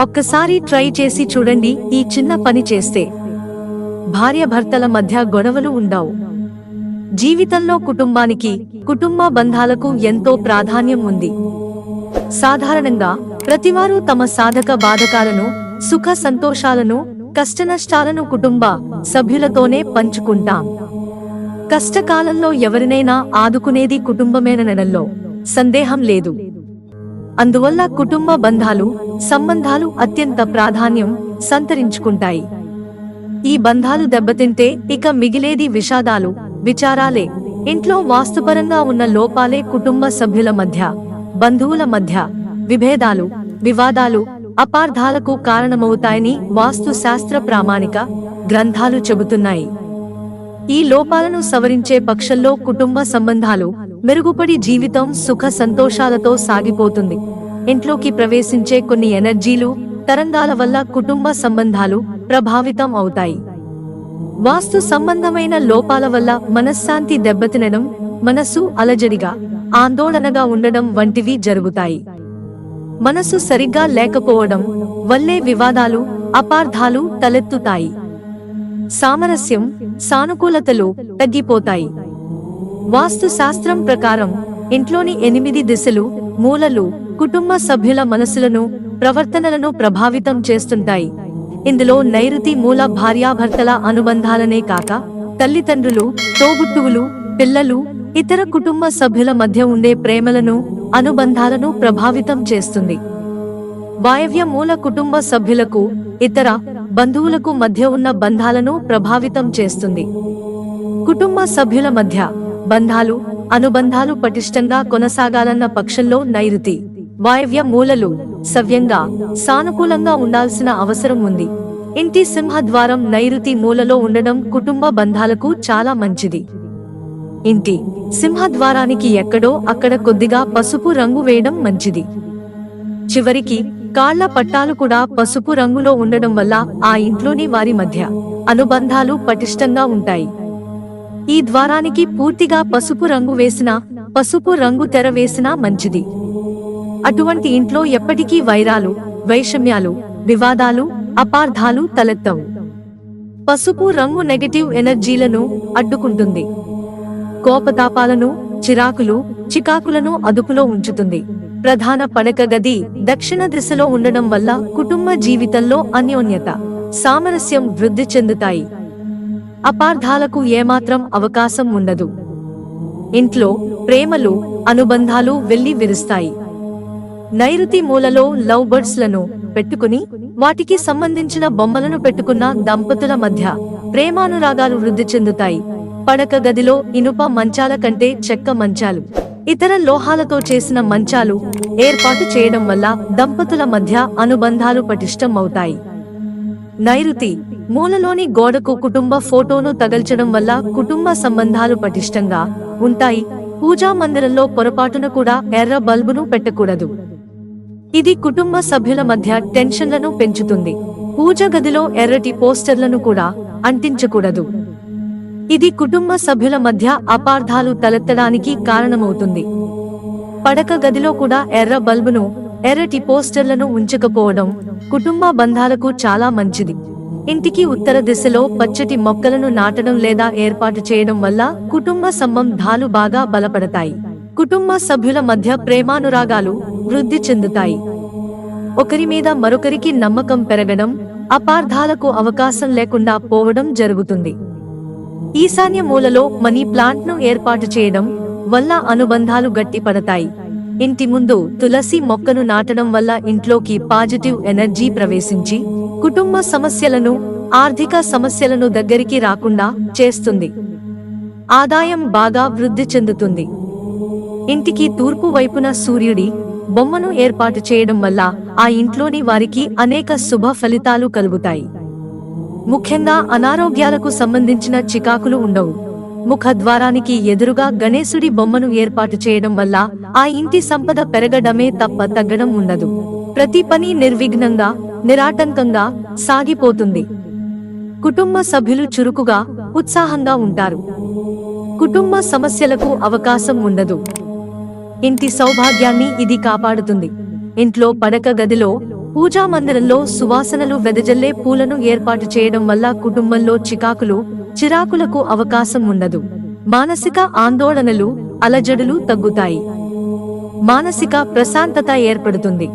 ఒక్కసారి ట్రై చేసి చూడండి ఈ చిన్న పని చేస్తే. భార్యాభర్తల మధ్య గొడవలు ఉండవు. జీవితంలో కుటుంబానికి కుటుంబ బంధాలకు ఎంతో ప్రాధాన్యం ఉంది. సాధారణంగా ప్రతివారు తమ సాధక బాధకాలను సుఖ సంతోషాలను కష్టనష్టాలను కుటుంబ సభ్యులతోనే పంచుకుంటాం. కష్టకాలంలో ఎవరినైనా ఆదుకునేది కుటుంబమేననడంలో సందేహం లేదు. అందువల్ల కుటుంబ బంధాలు సంబంధాలు అత్యంత ప్రాధాన్యం సంతరించుకుంటాయి. ఈ బంధాలు దెబ్బతింటే ఇక మిగిలేది విషాదాలు విచారాలే. ఇంట్లో వాస్తుపరంగా ఉన్న లోపాలే కుటుంబ సభ్యుల మధ్య బంధువుల మధ్య విభేదాలు వివాదాలు అపార్థాలకు కారణమవుతాయని వాస్తు శాస్త్ర ప్రామాణిక గ్రంథాలు చెబుతున్నాయి. ఈ లోపాలను సవరించే పక్షంలో కుటుంబ సంబంధాలు మెరుగుపడి జీవితం సుఖ సంతోషాలతో సాగిపోతుంది. ఇంట్లోకి ప్రవేశించే కొన్ని ఎనర్జీలు తరంగాల వల్ల కుటుంబ సంబంధాలు ప్రభావితం అవుతాయి. వాస్తు సంబంధమైన లోపాల వల్ల మనశ్శాంతి దెబ్బతినడం మనసు అలజడిగా ఆందోళనగా ఉండడం వంటివి జరుగుతాయి. మనసు సరిగ్గా లేకపోవడం వల్లే వివాదాలు అపార్థాలు తలెత్తుతాయి. సామరస్యం సానుకూలతలు తగ్గిపోతాయి. వాస్తు శాస్త్రం ప్రకారం ఇంట్లోని ఎనిమిది దిశలు మూలలు కుటుంబ సభ్యుల మనసులను ప్రవర్తనలను ప్రభావితం చేస్తుంటాయి. ఇందులో నైరుతి మూల భార్యాభర్తల అనుబంధాలనే కాక తల్లిదండ్రులు తోబుట్టువులు పిల్లలు ఇతర కుటుంబ సభ్యుల మధ్య ఉండే ప్రేమలను అనుబంధాలను ప్రభావితం చేస్తుంది. వాయవ్య మూల కుటుంబ సభ్యులకు ఇతర బంధువులకు మధ్య ఉన్న బంధాలను ప్రభావితం చేస్తుంది. కుటుంబ సభ్యుల మధ్య బంధాలు అనుబంధాలు పటిష్టంగా కొనసాగాలన్న పక్షంలో నైరుతి. వాయవ్య మూలలు సవ్యంగా సానుకూలంగా ఉండాల్సిన అవసరం ఉంది. ఇంటి సింహద్వారం నైరుతి మూలలో ఉండడం కుటుంబ బంధాలకు చాలా మంచిది. ఇంటి సింహద్వారానికి ఎక్కడో అక్కడ కొద్దిగా పసుపు రంగు వేయడం మంచిది. చివరికి కాళ్ళ పట్టాలు కూడా పసుపు రంగులో ఉండడం వల్ల ఆ ఇంట్లోని వారి మధ్య అనుబంధాలు పటిష్టంగా ఉంటాయి. ఈ ద్వారానికి పూర్తిగా పసుపు రంగు వేసినా పసుపు రంగు తెర వేసినా మంచిది. అటువంటి ఇంట్లో ఎప్పటికీ వైరాలు వైషమ్యాలు వివాదాలు అపార్థాలు తలెత్తవు. పసుపు రంగు నెగటివ్ ఎనర్జీలను అడ్డుకుంటుంది. కోపతాపాలను చిరాకులు చికాకులను అదుపులో ఉంచుతుంది. ప్రధాన పడక గది దక్షిణ దిశలో ఉండడం వల్ల కుటుంబ జీవితంలో అన్యోన్యత సామరస్యం వృద్ధి చెందుతాయి. అపార్థాలకు ఏమాత్రం అవకాశం ఉండదు. ఇంట్లో ప్రేమలు అనుబంధాలు వెళ్ళి విరుస్తాయి. నైరుతి మూలలో లవ్ బర్డ్స్లను పెట్టుకుని వాటికి సంబంధించిన బొమ్మలను పెట్టుకున్న దంపతుల మధ్య ప్రేమానురాగాలు వృద్ధి చెందుతాయి. పడక గదిలో ఇనుప మంచాల కంటే చెక్క మంచాలు. ఇతర లోహాలతో చేసిన మంచాలు ఏర్పాటు చేయడం వల్ల దంపతుల మధ్య అనుబంధాలు పటిష్టం అవుతాయి నైరుతి మూలలోని గోడకు కుటుంబ ఫోటోను తగల్చడం వల్ల కుటుంబ సంబంధాలు పటిష్టంగా ఉంటాయి. పూజా మందిరంలో పొరపాటున కూడా ఎర్ర బల్బును పెట్టకూడదు. ఇది కుటుంబ సభ్యుల మధ్య టెన్షన్లను పెంచుతుంది. పూజ గదిలో ఎర్రటి పోస్టర్లను కూడా అంటించకూడదు. ఇది కుటుంబ సభ్యుల మధ్య అపార్థాలు తలెత్తడానికి కారణమవుతుంది. పడక గదిలో కూడా ఎర్ర బల్బును ఎర్రటి పోస్టర్లను ఉంచకపోవడం కుటుంబ బంధాలకు చాలా మంచిది. ఇంటికి ఉత్తర దిశలో పచ్చటి మొక్కలను నాటడం లేదా ఏర్పాటు చేయడం వల్ల కుటుంబ సంబంధాలు బాగా బలపడతాయి. కుటుంబ సభ్యుల మధ్య ప్రేమానురాగాలు వృద్ధి చెందుతాయి. ఒకరి మీద మరొకరికి నమ్మకం పెరగడం అపార్థాలకు అవకాశం లేకుండా పోవడం జరుగుతుంది. ఈశాన్య మూలలో మనీ ప్లాంట్ను ఏర్పాటు చేయడం వల్ల అనుబంధాలు గట్టిపడతాయి. ఇంటి ముందు తులసి మొక్కను నాటడం వల్ల ఇంట్లోకి పాజిటివ్ ఎనర్జీ ప్రవేశించి కుటుంబ సమస్యలను ఆర్థిక సమస్యలను దగ్గరికి రాకుండా చేస్తుంది. ఆదాయం బాగా వృద్ధి చెందుతుంది. ఇంటికి తూర్పు వైపున సూర్యుడి బొమ్మను ఏర్పాటు చేయడం వల్ల ఆ ఇంట్లోని వారికి అనేక శుభ ఫలితాలు కలుగుతాయి. ముఖ్యంగా అనారోగ్యాలకు సంబంధించిన చికాకులు ఉండవు. ముఖద్వారానికి ఎదురుగా గణేశుడి బొమ్మను ఏర్పాటు చేయడం వల్ల ఆ ఇంటి సంపద పెరగడమే తప్ప తగ్గడం ఉండదు. ప్రతి పని నిర్విఘ్నంగా నిరాటంకంగా సాగిపోతుంది. కుటుంబ సభ్యులు చురుకుగా ఉత్సాహంగా ఉంటారు. కుటుంబ సమస్యలకు అవకాశం ఉండదు. ఇంటి సౌభాగ్యాన్ని ఇది కాపాడుతుంది. ఇంట్లో పడక గదిలో పూజా మందిరంలో సువాసనలు వెదజల్లే పూలను ఏర్పాటు చేయడం వల్ల కుటుంబంలో చికాకులు చిరాకులకు అవకాశం ఉండదు. మానసిక ఆందోళనలు అలజడులు తగ్గుతాయి. మానసిక ప్రశాంతత ఏర్పడుతుంది.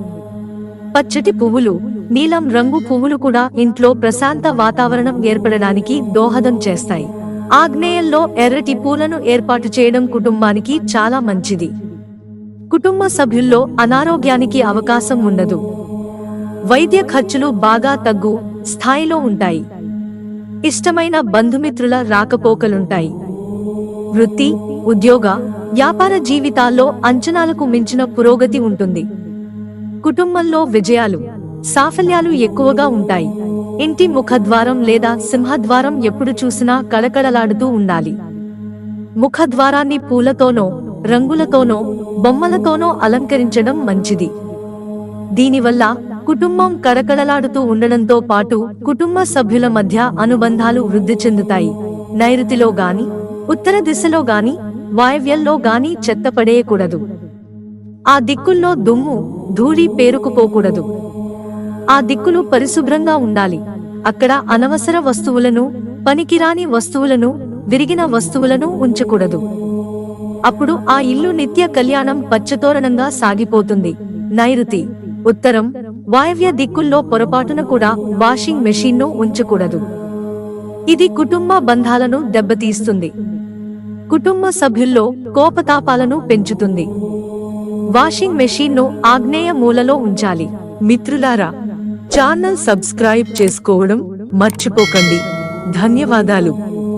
పచ్చటి పువ్వులు నీలం రంగు పువ్వులు కూడా ఇంట్లో ప్రశాంత వాతావరణం ఏర్పడడానికి దోహదం చేస్తాయి. ఆగ్నేయంలో ఎర్రటి పూలను ఏర్పాటు చేయడం కుటుంబానికి చాలా మంచిది. కుటుంబ సభ్యుల్లో అనారోగ్యానికి అవకాశం ఉండదు. వైద్య ఖర్చులు బాగా తగ్గు స్థాయిలో ఉంటాయి. ఇష్టమైన బంధుమిత్రుల రాకపోకలుంటాయి. వృత్తి ఉద్యోగ వ్యాపార జీవితాల్లో అంచనాలకు మించిన పురోగతి ఉంటుంది. కుటుంబంలో విజయాలు సాఫల్యాలు ఎక్కువగా ఉంటాయి. ఇంటి ముఖద్వారం లేదా సింహద్వారం ఎప్పుడు చూసినా కళకళలాడుతూ ఉండాలి. ముఖద్వారాన్ని పూలతోనో రంగులతోనో బొమ్మలతోనో అలంకరించడం మంచిది. దీనివల్ల కుటుంబం కరకడలాడుతూ ఉండడంతో పాటు కుటుంబ సభ్యుల మధ్య అనుబంధాలు వృద్ధి చెందుతాయి. నైరుతిలో గాని ఉత్తర దిశలో గాని వాయవ్యంలో గాని చెత్త పడేయకూడదు. ఆ దిక్కుల్లో దుమ్ము ధూళి పేరుకుపోకూడదు. ఆ దిక్కులు పరిశుభ్రంగా ఉండాలి. అక్కడ అనవసర వస్తువులను పనికిరాని వస్తువులను విరిగిన వస్తువులను ఉంచకూడదు. అప్పుడు ఆ ఇల్లు నిత్య కళ్యాణం పచ్చతోరణంగా సాగిపోతుంది. నైరుతి ఉత్తరం వాయవ్య దిక్కుల్లో పొరపాటున కూడా వాషింగ్ మెషీన్ను ఉంచకూడదు. ఇది కుటుంబ బంధాలను దెబ్బతీస్తుంది. కుటుంబ సభ్యుల్లో కోపతాపాలను పెంచుతుంది. వాషింగ్ మెషీన్ను ఆగ్నేయ మూలలో ఉంచాలి. మిత్రులారా ఛానల్ సబ్స్క్రైబ్ చేసుకోవడం మర్చిపోకండి. ధన్యవాదాలు.